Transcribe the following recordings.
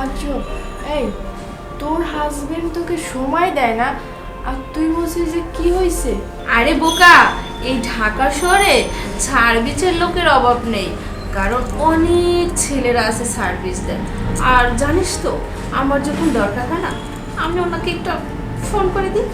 তাজ্জব এই, তোর হাজবেন্ড তোকে সময় দেয় না? আর তুই বলছিস যে কি হয়েছে? আরে বোকা, এই ঢাকা শহরে সার্ভিসের লোকের অভাব নেই। কারণ অনেক ছেলেরা আছে সার্ভিস দেয়। আর জানিস তো, আমার যখন দরকার হয় না, আমি ওনাকে একটা ফোন করে দিই।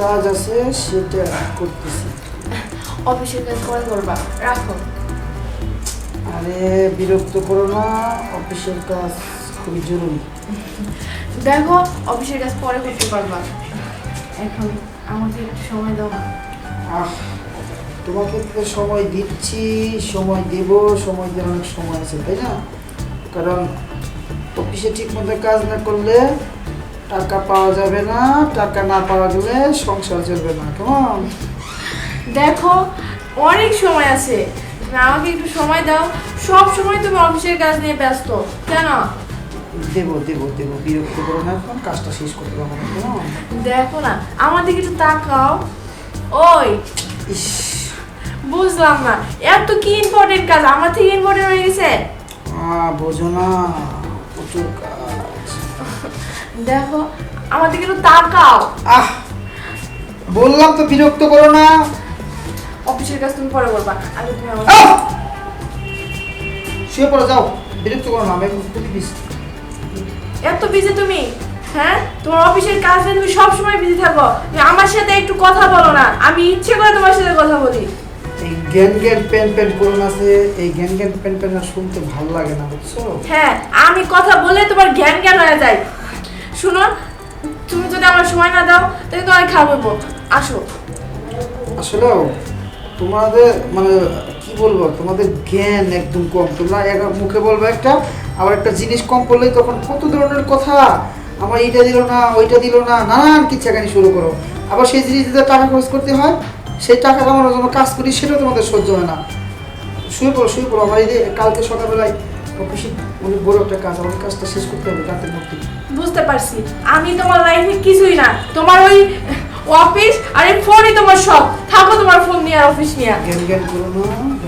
কাজ আছে সেটা করতেছি। অফিসের কাজ পরে করবা রাখো। আরে বিরক্ত করো না অফিসের কাজ খুবই জরুরি। দেখো অফিসের কাজ পরে করতে পারবা। এখন আমাকে একটু সময় দাও। না আহ তোমাকে তো সময় দিচ্ছি সময় দেব সময় দেওয়ার অনেক সময় আছে তাই না? কারণ অফিসে ঠিক মতো কাজ না করলে টাকা পাওয়া যাবে না টাকা না পাওয়া গেলে সংসার চলবে না কেমন? দেখো অনেক সময় আছে। আমাকে একটু সময় দাও। সব সময় তুমি অফিসের কাজ নিয়ে ব্যস্ত কেন? দেবো দেবো দেবো বিরক্ত করো না এখন কাজটা শেষ করতে পারব না কেমন? দেখো না আমার দিকে একটু তাকাও। ওই ইস। বুঝলাম না এত কি ইম্পর্টেন্ট কাজ? আমার থেকে ইম্পর্টেন্ট হয়ে গেছে? বোঝো না প্রচুর কাজ। দেখো আমার দিকে একটু তাকাও। আহ বললাম তো বিরক্ত করো না। অফিসের কাজ তুমি পরে করবা আগে তুমি আমার আহ! শুয়ে পড়ো যাও। বিরক্ত করো না আমি এখন খুবই busy। এত বিজি তুমি? হ্যাঁ? তোমার অফিসের কাজ নিয়ে তুমি সব সময় বিজি থাকো। তুমি আমার সাথে একটু কথা বলো না। আমি ইচ্ছে করে তোমার সাথে কথা বলি। এই জ্ঞান জ্ঞান পেন পেন করুন আছে এই জ্ঞান জ্ঞান পেন পেন আর শুনতে ভালো লাগে না বুঝছ? হ্যাঁ আমি কথা বলে তোমার জ্ঞান জ্ঞান হয়ে যায়। শুনো, তুমি যদি আমার সময় না দাও, তাহলে তোমার খাব আসো। আসলেও তোমাদের মানে কি বলব, তোমাদের জ্ঞান একদম কম। তোমরা এক মুখে বলব একটা, আবার একটা জিনিস কম পড়লেই তখন কত ধরনের কথা, আমার এইটা দিল না, ওইটা দিল না, নানান কিচ্ছাখানি শুরু করো। আবার সেই জিনিস যদি টাকা খরচ করতে হয়, সেই টাকা কামানোর জন্য কাজ করি, সেটাও তোমাদের সহ্য হয় না। শুয়ে পড়ো শুয়ে পড়ো, আমার এই কালকে সকালবেলায় অফিসে অনেক বড় একটা কাজ আমার কাজটা শেষ করতে হবে রাতের মধ্যে বুঝতে পারছি। আমি তোমার লাইফে কিছুই না। তোমার ওই অফিস আর এই ফোনই তোমার সব। থাকো তোমার ফোন নিয়ে আর অফিস নিয়ে। জ্ঞান জ্ঞান করো না।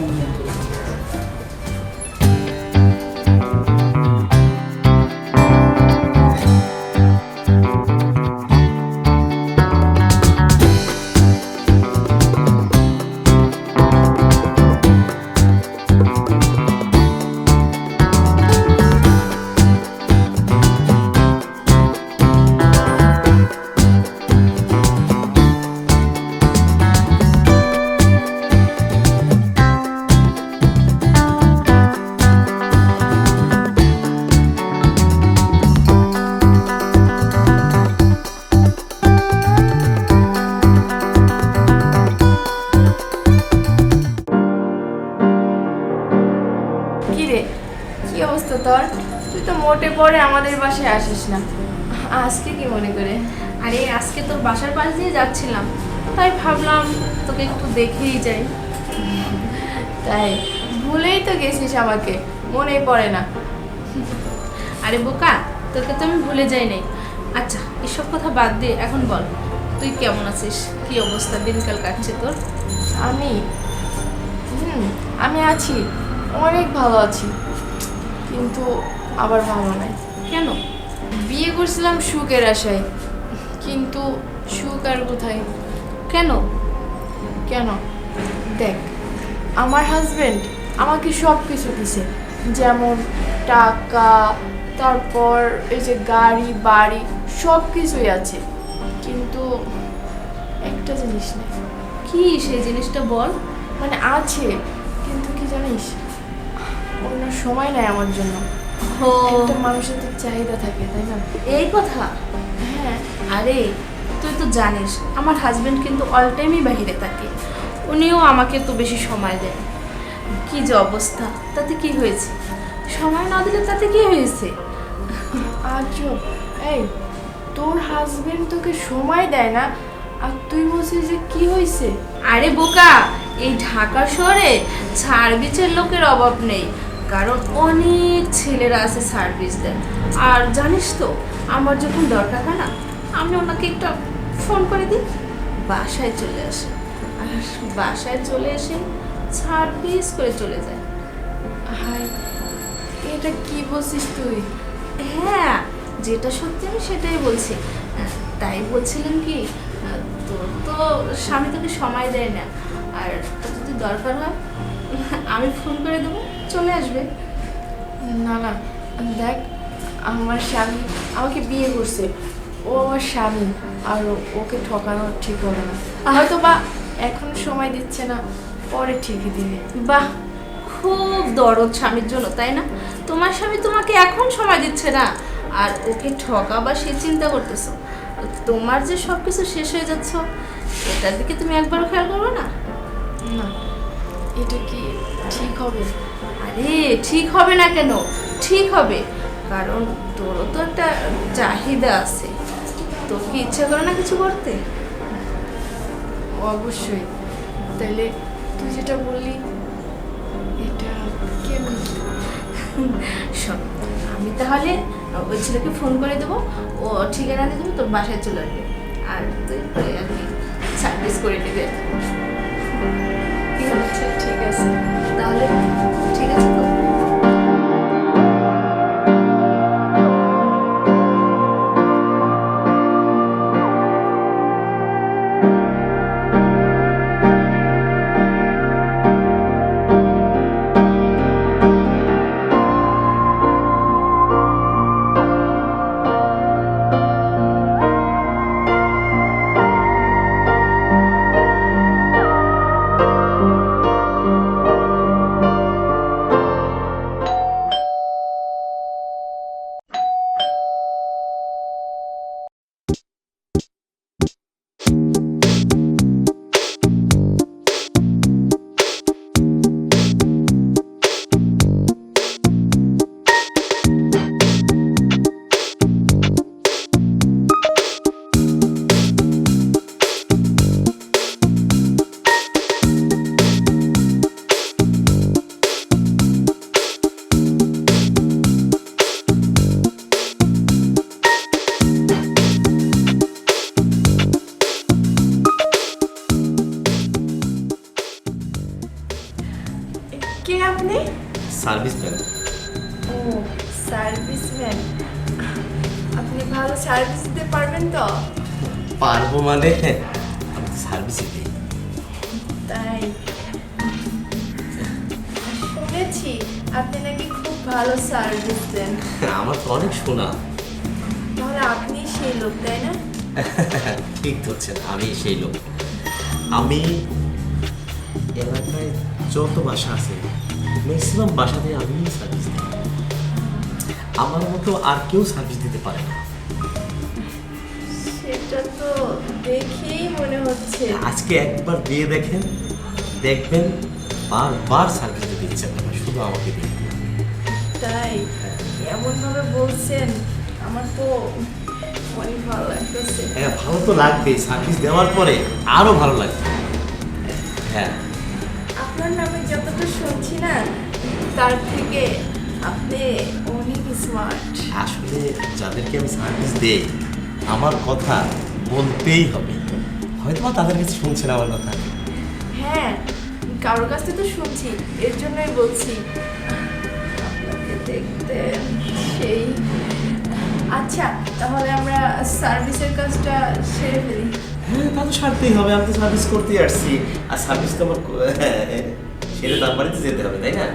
মনে করে। আরে আজকে তোর বাসার পাশ দিয়ে যাচ্ছিলাম। তাই ভাবলাম তোকে একটু দেখেই যাই। তাই ভুলেই তো গেছিস আমাকে। মনেই পড়ে না। আরে বোকা তোকে তো আমি ভুলে যাই নাই। আচ্ছা এসব কথা বাদ দিয়ে এখন বল তুই কেমন আছিস? কি অবস্থা? দিনকাল কাটছে তোর? আমি? হুম আমি আছি। অনেক ভালো আছি। কিন্তু আবার ভালো নাই। কেন? বিয়ে করছিলাম সুখের আশায়, কিন্তু সুখ আর কোথায়? কেন? কেন? দেখ, আমার হাজব্যান্ড আমাকে সব কিছু দিছে, যেমন টাকা, তারপর এই যে গাড়ি, বাড়ি সব কিছুই আছে। কিন্তু একটা জিনিস নেই। কি সেই জিনিসটা বল? মানে আছে, কিন্তু কি জানিস? অন্য সময় নেয় আমার জন্য। ও মানুষের তো চাহিদা থাকে তাই না? এই কথা? হ্যাঁ আরে তুই তো জানিস আমার হাজবেন্ড কিন্তু অল টাইমই বাইরে থাকে। উনিও আমাকে তো বেশি সময় দেন। কি যে অবস্থা তাতে কি হয়েছে? সময় না দিলে তাতে কি হয়েছে? আজব এই তোর হাজবেন্ড তোকে সময় দেয় না আর তুই বলছিস যে কি হয়েছে? আরে বোকা এই ঢাকা শহরে সার্ভিসের লোকের অভাব নেই। কারণ অনেক ছেলেরা আছে সার্ভিস দেন আর জানিস তো, আমার যখন দরকার হয় না, আমি ওনাকে একটা ফোন করে দিই, বাসায় চলে আসে। আর বাসায় চলে এসে সার্ভিস করে চলে যায়। হাই এটা কি বলছিস তুই? হ্যাঁ যেটা সত্যি আমি সেটাই বলছি। তাই বলছিলাম কি তোর তো স্বামী তোকে সময় দেয় না। আর তোর যদি দরকার হয় আমি ফোন করে দেবো চলে আসবে। না না দেখ আমার স্বামী আমাকে বিয়ে করছে। ও আমার স্বামী আর ওকে ঠকানো ঠিক হবে না। হয়তো বা এখন সময় দিচ্ছে না পরে ঠিকই দিবে। বাহ খুব দরদ স্বামীর জন্য তাই না? তোমার স্বামী তোমাকে এখন সময় দিচ্ছে না। আর ওকে ঠকা বা সে চিন্তা করতেছো। তোমার যে সব কিছু শেষ হয়ে যাচ্ছ এটার দিকে তুমি একবারও খেয়াল করবে না? না। এটা কি ঠিক হবে? আরে, ঠিক হবে না কেন? ঠিক হবে। কারণ তোরও তো একটা চাহিদা আছে। তোর কি ইচ্ছা করে না কিছু করতে? অবশ্যই। তাহলে তুই যেটা বললি, এটা কেমন? শোন, আমি তাহলে ওই ছেলেকে ফোন করে দেবো। ও ঠিকানা দিয়ে দেবো, তোর বাসায় চলে আসবে। আর তুই আর কি সার্ভিস করে নেবে ঠিক আছে। তাহলে মানে আমি সার্ভিসই দিই তাই? শুনেছি আপনি নাকি খুব ভালো সার্ভিস দেন। আমার তো অনেক শোনা তাহলে আপনি সেই লোক তাই না? ঠিক ধরছেন আমি সেই লোক। আমি এলাকায় যত বাসা আছে ম্যাক্সিমাম বাসাতে আমি সার্ভিস দিই। আমার মতো আর কেউ সার্ভিস দিতে পারে না। সেটা তো দেখেই মনে হচ্ছে। আজকে একবার দিয়ে দেখেন দেখবেন বারবার সার্ভিস দিতে ইচ্ছে করবে শুধু আমাকে দিয়ে তাই? এমন ভাবে বলছেন আমার তো অনেক ভালো লাগতেছে। হ্যাঁ ভালো তো লাগবেই সার্ভিস দেওয়ার পরে আরও ভালো লাগবে। হ্যাঁ। আপনার নামে যতটা শুনছি না তার থেকে আপনি অনেক স্মার্ট আসলে যাদেরকে আমি সার্ভিস দেই আমার কথা বলতেই হবে। হয়তো তাদের কাছে শুনছেন আমার কথা। হ্যাঁ কারোর কাছ থেকে তো শুনছি এর জন্যই বলছি। আপনাকে দেখতে সেই আচ্ছা তাহলে আমরা সার্ভিসের কাজটা সেরে ফেলি। হ্যাঁ তা তো সারতেই হবে আমি তো সার্ভিস করতেই আসছি। আর সার্ভিস তো আমার সেটা তার বাড়িতে যেতে হবে তাই না?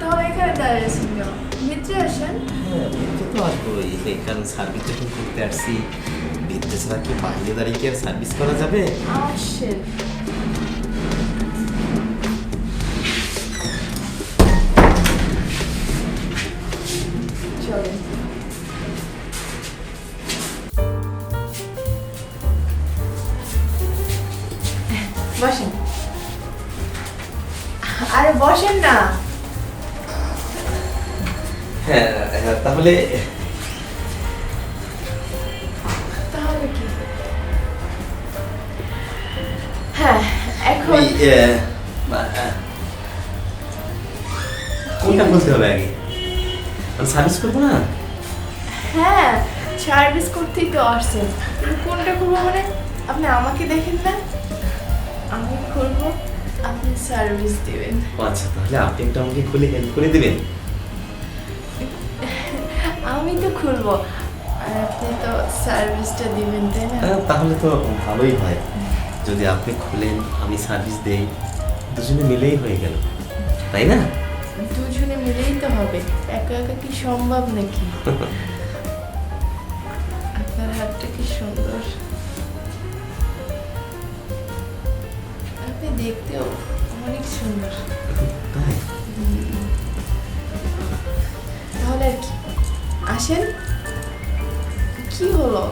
তাহলে এখানে দাঁড়িয়েছেন কেন? ভিতরে আসেন। হ্যাঁ ভিতরে তো আসবোই এখানে সার্ভিস যখন করতে আসছি। ভিতরে ছাড়া কি বাইরে দাঁড়িয়ে কি আর সার্ভিস করা যাবে? আসেন। হ্যাঁ হ্যাঁ, তাহলে তাহলে কি? হ্যাঁ এখন কোনটা বলতে হবে আগে? সার্ভিস করব না? হ্যাঁ সার্ভিস করতেই তো আসছেন। কোনটা করব মানে? আপনি আমাকে দেখেন না? আমি করব আপনি সার্ভিস দিবেন। আচ্ছা তাহলে আপনি একটু আমাকে খুলে হেল্প করে দেবেন। খুলবো আপনি তো সার্ভিসটা দিবেন তাই না? হ্যাঁ, তাহলে তো ভালোই হয়। যদি আপনি খুলেন আমি সার্ভিস দেই। দুজনে মিলেই হয়ে গেল। তাই না? দুজনে মিলেই তো হবে। একা একা কি সম্ভব নাকি? আপনার হাতটা কি সুন্দর। আপনি দেখতেও অনেক সুন্দর। তাই? তাহলে আর কি? আসেন। কি হলো?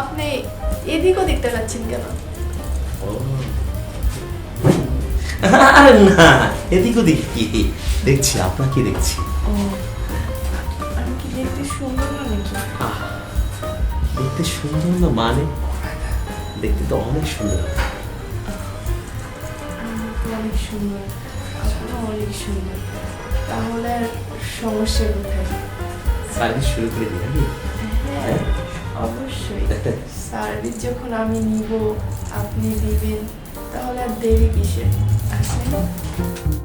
আপনি এদিক ওদিক তাকাচ্ছেন কেন? আরে না এদিক ওদিক কি দেখছি আপনাকে দেখছি। ও আমি কি দেখতে সুন্দর না নাকি? দেখতে সুন্দর না মানে? দেখতে তো অনেক সুন্দর। অনেক সুন্দর। অনেক সুন্দর। তাহলে আর সমস্যা কোথায় সার্ভিস শুরু করে দিই আমি হ্যাঁ অবশ্যই। সার্ভিস যখন আমি নিব আপনি দিবেন তাহলে আর দেরি কিসের? আসেন।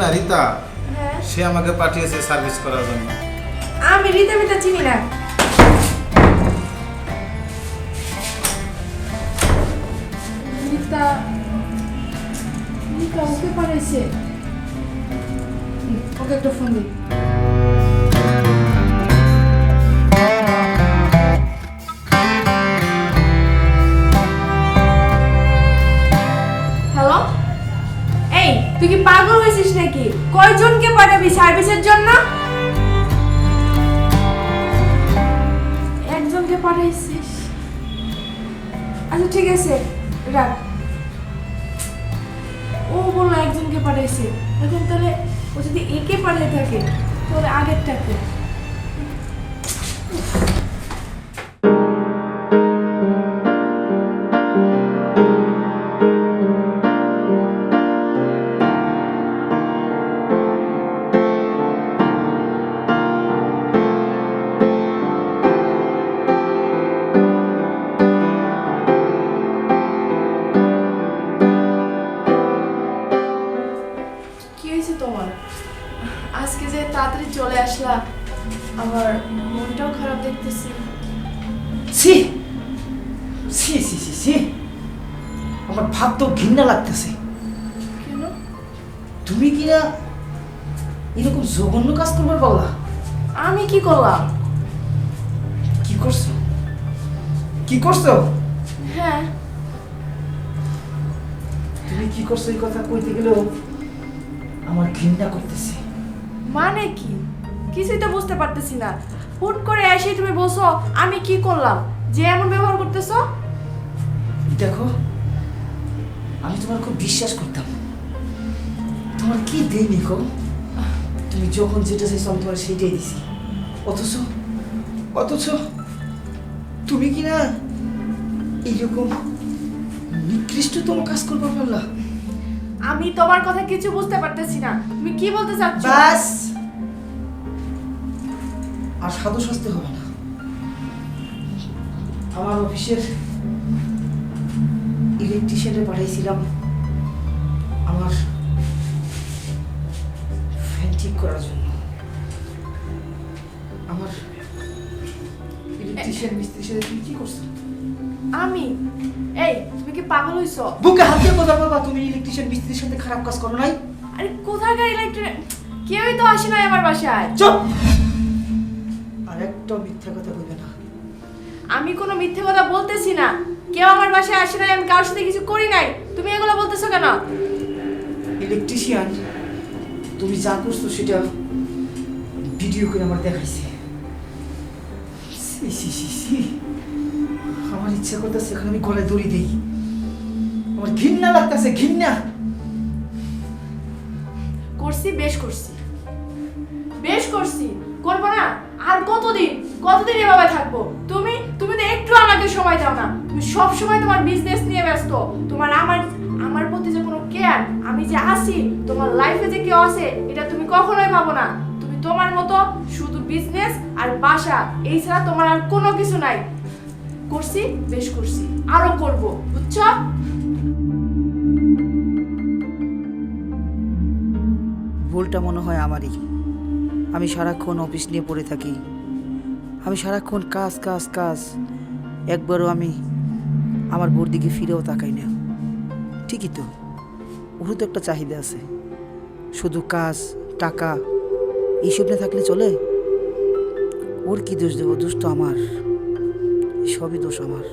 না রীতা? হ্যাঁ? সে আমাকে পাঠিয়েছে সার্ভিস করার জন্য। আমি রিতা মিতা চিনি না। রিতা রিতা ওকে পাঠাইছে। ওকে একটা ফোন দিই। সার্ভিসের জন্য? একজনকে পাঠাইছিস। আচ্ছা ঠিক আছে, রাখ। ও বলল একজনকে পাঠাইছে। এখন তাহলে ও যদি একে পাঠিয়ে থাকে, তাহলে আগেরটাকে। হয়েছে তোমার? আজকে যে তাড়াতাড়ি চলে আসলা আমার মনটাও খারাপ দেখতেছি। ছি! ছি ছি ছি ছি! আমার ভাব তো ঘৃণা লাগতেছে। কেন? তুমি কি না এরকম জঘন্য কাজ করবার পারলা আমি কি করলাম? কি করছ? কি করছ? হ্যাঁ। তুমি কি করছ এই কথা কইতে গেলেও আমার ঘৃণা করতেছে। মানে কি? কিছুই তো বুঝতে পারতেছি না। ফোন করে এসেই তুমি বলছো আমি কি করলাম? যে এমন ব্যবহার করতেছো? দেখো আমি তোমার খুব বিশ্বাস করতাম। তোমার কি দেই নিকো? তুমি যখন যেটা চাইছো আমি তোমার সেটাই দিছি। অথচ অথচ তুমি কি না এইরকম নিকৃষ্টতম কাজ করবা পারলা আমি তোমার কথা কিছু বুঝতে পারতেছি না। তুমি কি বলতে চাচ্ছ? বাস। আর সাধু সাজতে হবে না। আমার অফিসের ইলেকট্রিশিয়ানে পাঠিয়েছিলাম আমার ফ্যান ঠিক করার জন্য। আমার ইলেকট্রিশিয়ান মিস্ত্রির সাথে তুমি কি করছ? আমি? এই তুমি কি পাগল হইছো? বুকে হাত দিয়ে কথা বাবা তুমি ইলেকট্রিশিয়ান মিস্ত্রির সাথে খারাপ কাজ করো নাই? আরে কোথাকার ইলেকট্রিক কেউই তো আসে নাই আমার বাসায়। চুপ! আর একটা মিথ্যা কথা বলবে না। আমি কোনো মিথ্যে কথা বলতেছি না। কেউ আমার বাসায় আসে নাই আমি কারোর সাথে কিছু করি নাই। তুমি এগুলো বলতেছো কেন? ইলেকট্রিশিয়ান তুমি যা করছ সেটা ভিডিও করে আমার দেখাইছে। সি, সি, সি, সি। আমার ইচ্ছা করতেছে এখানে আমি গলায় দড়ি দিই। আমার ঘিন্না লাগতেছে ঘিন্না করছি, বেশ করছি। বেশ করছি। করব না। আর কতদিন? কতদিন এভাবে থাকব? তুমি তুমি তো একটু আমাকে সময় দাও না। তুমি সব সময় তোমার বিজনেস নিয়ে ব্যস্ত। তোমার আমার আমার প্রতি যে কোনো কেয়ার আমি যে আছি, তোমার লাইফে যে কেউ আছে, এটা তুমি কখনোই ভাবো না। তুমি তোমার মতো শুধু বিজনেস আর বাসা, এই ছাড়া তোমার আর কোনো কিছু নাই। করছি, বেশ করছি। আরও করব, বুঝছ? ভুলটা মনে হয় আমারই। আমি সারাক্ষণ অফিস নিয়ে পড়ে থাকি। আমি সারাক্ষণ কাজ কাজ কাজ। একবারও আমি আমার বোর দিকে ফিরেও তাকাই না। ঠিকই তো। ওরও তো একটা চাহিদা আছে। শুধু কাজ, টাকা, এইসব নিয়ে থাকলে চলে? ওর কি দোষ দেবো? দোষ তো আমার। সবই দোষ আমার।